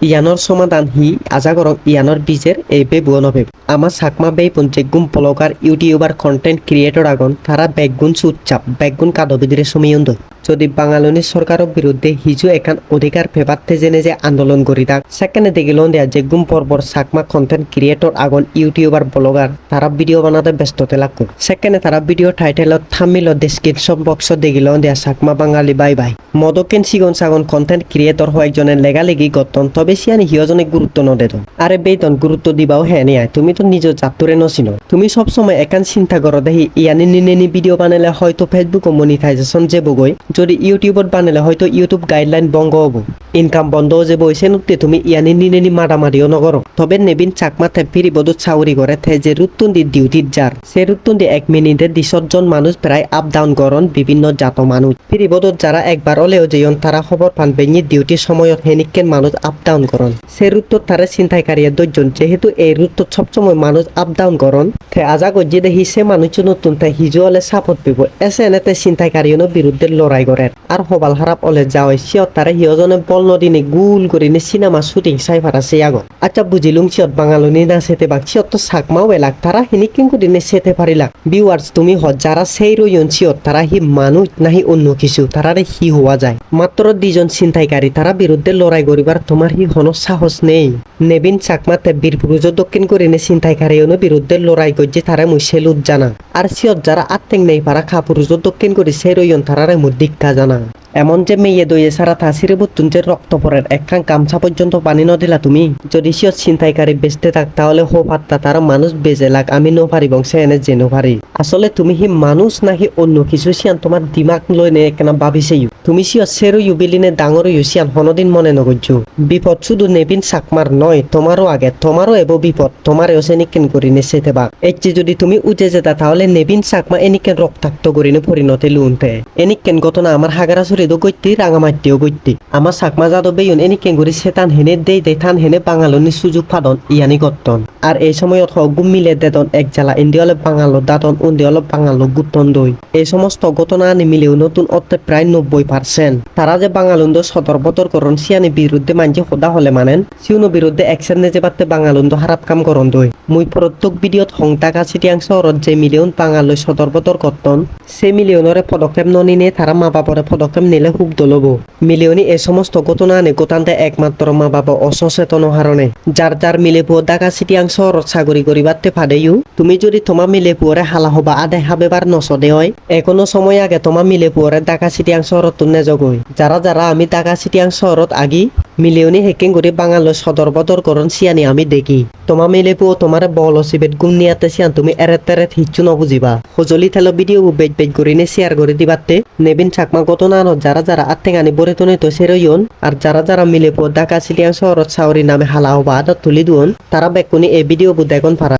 ইয়ানৰ সমাধান হি আজা আজাগৰক ইয়ানৰ বীজের এই বে বেবুয় নবে আমার সাকমা বেগুন যেগুন ব্লগার ইউটিউবার কন্টেন্ট ক্রিয়েটর আগন তারা বেগুন চুপচাপ বেগুন কাদবিদিরে সমীয়ন্দ যদি বাঙালনি সরকারের বিরুদ্ধে হিজু একান অধিকার ফেবাতে জেনে যে আন্দোলন করি থাক সেখানে দেখিল দেয়া যেগুন পর্বর সাকমা কন্টেন্ট ক্রিয়েটর আগন ইউটিউবার ব্লগার তারা ভিডিও বানাতে ব্যস্ততে লাগ সেখানে তারা ভিডিও টাইটেলত থামিল ডেসক্রিপশন বক্স দেখিল দেয়া সাকমা বাঙালি বাই বাই। মদকেন সিগন সাগন কন্টেন্ট ক্রিয়েটর হয় একজনে লেগালেগি তবে সিয়ানি হিয়জনে গুরুত্ব নদেত আরে বেতন গুরুত্ব দিবাও হ্যাঁ নিয়ে তুমি তো নিজ জাতুরে নচিনো। তুমি সবসময় একান চিন্তা করো দেখি ইয়ানি নিনেনি ভিডিও বানালে হয়তো ফেসবুক মনিটাইজেশন যাবগৈ যদি ইউটিউবত বানালে হয়তো ইউটিউব গাইডলাইন বঙ্গ হব। ইনকাম বন্ধ যাব হয়েছে নুতে তুমি ইয়ানি নিনেনি মারামারিও নগর তবে নেবিন চাকমা থে ফিরিবদত চাউরি করে থে যে রুতুন্দি ডিউটিত যার সে রুতুন্দি এক মিনিটে দিশজন মানুষ প্রায় আপ ডাউন করন বিভিন্ন জাত মানুষ ফিরিবদত যারা একবার হলেও যেয়ন তারা খবর পান বেঞ্জি ডিউটির সময়ত হেনিকেন মানুষ আপ ডাউন করন সে রুত্তত তারা চিন্তাইকারিয়া দৈজন যেহেতু এই রুত্তত সবসময় মানুষ আপ ডাউন করন থে আজা গজ্জি দেখি সে মানুষ নতুন তাই হিজু হলে সাপত পিব এসে এনেতে চিন্তাইকারিয়নো বিরুদ্ধে লড়াই করে আর হবাল হারাপ হলে যাওয়া সিয়ত তারা হিয়জনে বল নদীনে গুল করিনে সিনেমা শুটিং চাই ফারা সে আগত আচ্ছা বুঝিলুম সিয়ত বাঙালনি না সেতে বাক সিয়ত তো সাকমাও এলাক তারা হিনি হিনিকিং করিনে সেতে পারিলাক ভিউয়ার্স তুমি হ যারা সেই রইন সিয়ত তারা হি মানুষ নাহি অন্য কিছু তারারে হি হওয়া যায় মাত্র দুজন ছিনতাইকারী তারা বিরুদ্ধে লড়াই করিবার তোমার হি হন সাহস নেই। নেবিন চাকমাতে বীরপুরুষ দক্ষিণ করিনে ছিনতাইকারীয়নো বিরুদ্ধে লড়াই করছে তারা মুসেল উজ্জানা জানা আর সিয়ত যারা আত্মেং নেই পারা খাপুরুষ দক্ষিণ করি সেই রইন তারা দীক্ষা জানা। এমন যে মেয়ে দইয়ে সারা থাসিরে যে রক্ত পরের একখান গামছা পর্যন্ত পানি ন দিলা তুমি। যদি সিয়ত ছিনতাইকারী বেচতে থাক, তাহলে হো পাত্তা তারা মানুষ বেজে লাগ, আমি নো পারি বংশে এনে যে নো পারি আসলে তুমি হি মানুষ নাকি অন্য কিছু, সিয়ান তোমার দিমাগ লৈ নে কেনা ভাবিছেই তুমি সিয়ত সেরো ইউবিলিনে ডাঙর ইউ, সিয়ান হনদিন মনে নগজ্য বিপদ শুধু নেবিন চাকমার নয়, তোমারও আগে, তোমারও এব বিপদ তোমার এসেনিকেন করি নে সেতে বাক। এচ্ছে যদি তুমি উঠে যেতা তাহলে নেবিন চাকমা এনিকেন রক্তাক্ত করিনে পরিণতি লুনতে। এনিকেন ঘটনা আমার হাগারা সরিদ গইতি রাঙামাটিও গইতি আমার চাকমা যাদব বেয়ন এনিকেন করি সেতান হেনে দেই দেই থান হেনে বাঙালনি সুযোগ ফাদন, ইয়ানি গত্তন। আর এই সময়ত হগুম মিলে দেদন, এক জেলা ইন্দি হলে বাঙালো দাদন উন্দি হলে বাঙালো গুতন দই এই সমস্ত ঘটনা আনি মিলেও নতুন অর্থে প্রায় নব্বই পার্সেন্ট তারা যে বাঙালুন্দ সদর বতর করন সিয়ানি বিরুদ্ধে মানছে সদা হলে মানেন, সিউনো বিরুদ্ধে একশন নেজে পাতে বাঙালুন্দ হারাপ কাম করন দই মুই প্রত্যেক ভিডিওত সংতাকা চিটিয়াং শহরত যে মিলিয়ন বাঙালৈ সদর বতর করতন সে মিলিয়নরে পদক্ষেপ ননিনে তারা মা বাপরে পদক্ষেপ নিলে খুব দলব। মিলিয়নি এ সমস্ত ঘটনা আনে গোটান্তে একমাত্র মা বাবা অসচেতন হারণে যার যার মিলে পুয় ডাকা শহরত চাকরি করিবাতে ফাদেইও তুমি যদি তোমার মিলে পুয়রে হালা হবা আদে হাবেবার নসদে হয়। এখনও সময় আগে তোমার মিলে পুয়রে ডাকা চিটিয়াং শহরত নেজগৈ। যারা যারা আমি ডাকা শহরত আগি মিলিয়নি হেকিং করে বাঙালো সদর বদর করন সিয়ানি আমি দেখি। তোমা মেলে পুয় তোমার বল সিবেট গুম নিয়াতে সিয়ান তুমি এরেত তেরেত হিচ্ছু নবুঝিবা সজলি থেলো ভিডিও বেজ বেজ করে নে শেয়ার করে দিবাতে। নেবিন চাকমা কত নানো যারা যারা আত্মেং গানি বরে তনে তো সেরইন আর যারা যারা মিলে পুয় ডাকা সিলিয়ান শহরত সাউরি নামে হালা হবা তুলি দুন তারা বেকুনি এই ভিডিও বু দেখুন পারা